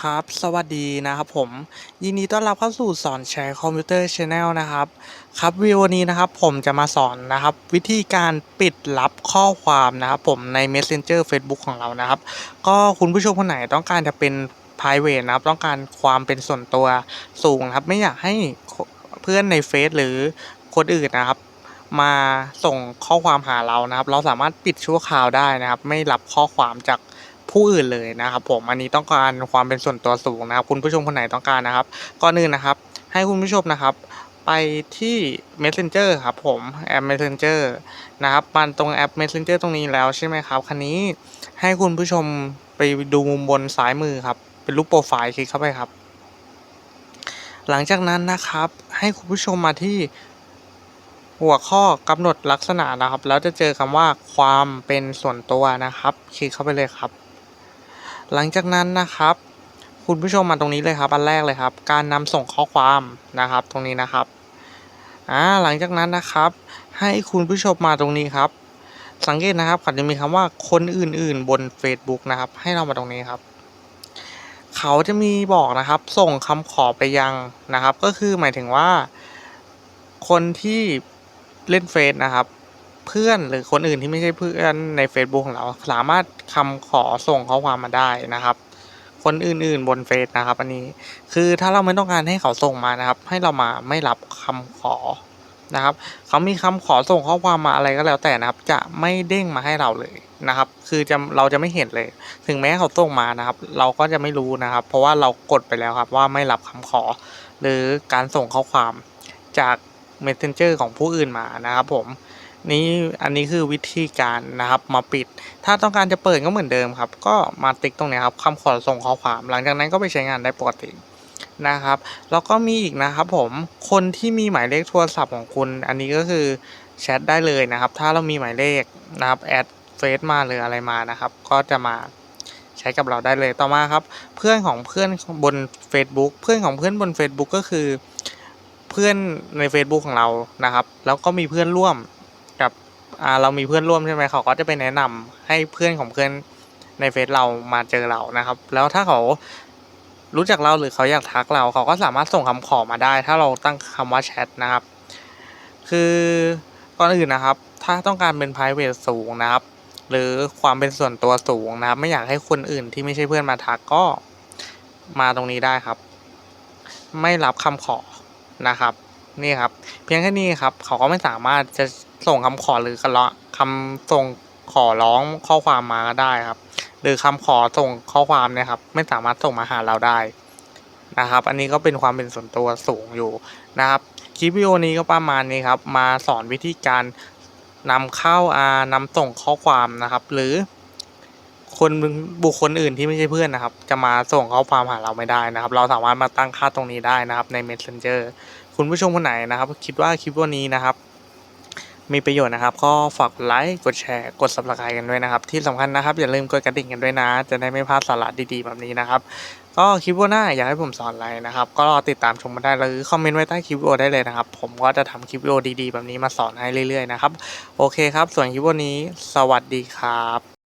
ครับ สวัสดีนะครับผม ยินดีต้อนรับเข้าสู่สอนแชร์คอมพิวเตอร์ช n แนลนะครับ ครับวิดีโอนี้นะครับผมจะมาสอนนะครับ วิธีการปิดลับข้อความนะครับผมใน Messenger Facebook ของเรานะครับ ก็คุณผู้ชมคนไหนต้องการจะเป็น private นะครับ ต้องการความเป็นส่วนตัวสูงนะครับ ไม่อยากให้เพื่อนในเฟซหรือคนอื่นนะครับมาส่งข้อความหาเรานะครับ เราสามารถปิดชั่วคราวได้นะครับ ไม่รับข้อความจาก ผู้อื่นเลยนะครับ ผมอันนี้ต้องการความเป็นส่วนตัวสูงนะครับ คุณผู้ชมคนไหนต้องการนะครับก่อนอื่นนะครับ ให้คุณผู้ชมนะครับไปที่ Messenger ครับผมแอป Messenger นะครับมันตรงแอป Messenger ตรงนี้แล้วใช่ไหมครับ คันนี้ให้คุณผู้ชมไปดูมุมบนซ้ายมือครับ เป็นรูปโปรไฟล์คลิกเข้าไปครับ หลังจากนั้นนะครับ ให้คุณผู้ชมมาที่หัวข้อกำหนดลักษณะนะครับ แล้วจะเจอคำว่าความเป็นส่วนตัวนะครับ คลิกเข้าไปเลยครับ หลังจากนั้นนะครับ คุณผู้ชมมาตรงนี้เลยครับ อันแรกเลยครับ การนำส่งข้อความนะครับ ตรงนี้นะครับอ่าหลังจากนั้นนะครับ ให้คุณผู้ชมมาตรงนี้ครับ สังเกตนะครับเขาจะมีคำว่าคนอื่นๆ บน Facebook นะครับ ให้เรามาตรงนี้ครับ เขาจะมีบอกนะครับ ส่งคำขอไปยังนะครับ ก็คือหมายถึงว่า คนที่เล่นเฟซนะครับ เพื่อนหรือคนอื่นที่ไม่ใช่เพื่อนใน Facebook ของเราสามารถคำขอส่งข้อความมาได้นะครับ คนอื่นๆบนเฟซนะครับ อันนี้คือถ้าเราไม่ต้องการให้เขาส่งมานะครับ ให้เรามาไม่รับคำขอนะครับ เขามีคำขอส่งข้อความมาอะไรก็แล้วแต่นะครับ จะไม่เด้งมาให้เราเลยนะครับ คือจะเราจะไม่เห็นเลย ถึงแม้เขาส่งมานะครับ เราก็จะไม่รู้นะครับ เพราะว่าเรากดไปแล้วครับ ว่าไม่รับคำขอ หรือการส่งข้อความจาก Messenger ของผู้อื่นมานะครับผม นี่อันนี้คือวิธีการนะครับมาปิด ถ้าต้องการจะเปิดก็เหมือนเดิมครับ ก็มาติ๊กตรงนี้ครับคำขอส่งข้อความหลังจากนั้นก็ไปใช้งานได้ปกตินะครับแล้วก็มีอีกนะครับผมคนที่มีหมายเลขโทรศัพท์ของคุณ อันนี้ก็คือแชทได้เลยนะครับ ถ้าเรามีหมายเลขนะครับแอดเฟซมาหรืออะไรมานะครับ ก็จะมาใช้กับเราได้เลยต่อมาครับ เพื่อนของเพื่อนบน Facebook เพื่อนของเพื่อนบน Facebook ก็คือ เพื่อนใน Facebook ของเรานะครับ แล้วก็มีเพื่อนร่วม อ่าเรามีเพื่อนร่วมใช่ไหมเขาก็จะไปแนะนำให้เพื่อนของเพื่อนในเฟซเรามาเจอเรานะครับ แล้วถ้าเขารู้จักเราหรือเขาอยากทักเรา เขาก็สามารถส่งคำขอมาได้ ถ้าเราตั้งคำว่าแชทนะครับ คือก่อนอื่นนะครับ ถ้าต้องการเป็น private สูงนะครับ หรือความเป็นส่วนตัวสูงนะครับ ไม่อยากให้คนอื่นที่ไม่ใช่เพื่อนมาทักก็มาตรงนี้ได้ครับ ไม่รับคำขอนะครับ นี่ครับ เพียงแค่นี้ครับ เขาก็ไม่สามารถจะ ส่งคำขอหรือกระคำส่งขอร้องข้อความมาก็ได้ครับ หรือคำขอส่งข้อความเนี่ยครับ ไม่สามารถส่งมาหาเราได้นะครับ อันนี้ก็เป็นความเป็นส่วนตัวสูงอยู่นะครับคลิปวิดีโอนี้ก็ประมาณนี้ครับ มาสอนวิธีการนำเข้าอานำส่งข้อความนะครับ หรือคนบุคคลอื่นที่ไม่ใช่เพื่อนนะครับ จะมาส่งข้อความหาเราไม่ได้นะครับ เราสามารถมาตั้งค่าตรงนี้ได้นะครับใน Messenger คุณผู้ชมคนไหนนะครับ คิดว่าคลิปวันนี้นะครับ มีประโยชน์นะครับ ก็ฝากกดไลค์กดแชร์กดสับสกายกันด้วยนะครับ ที่สำคัญนะครับ อย่าลืมกดกระดิ่งกันด้วยนะ จะได้ไม่พลาดสาระดีๆแบบนี้นะครับ ก็คลิปวันหน้าอยากให้ผมสอนอะไรนะครับ ก็รอติดตามชมมาได้หรือคอมเมนต์ไว้ใต้คลิปวิดีโอได้เลยนะครับ ผมก็จะทำคลิปวิดีโอดีๆ แบบนี้มาสอนให้เรื่อยๆนะครับโอเคครับ ส่วนคลิปวันนี้ สวัสดีครับ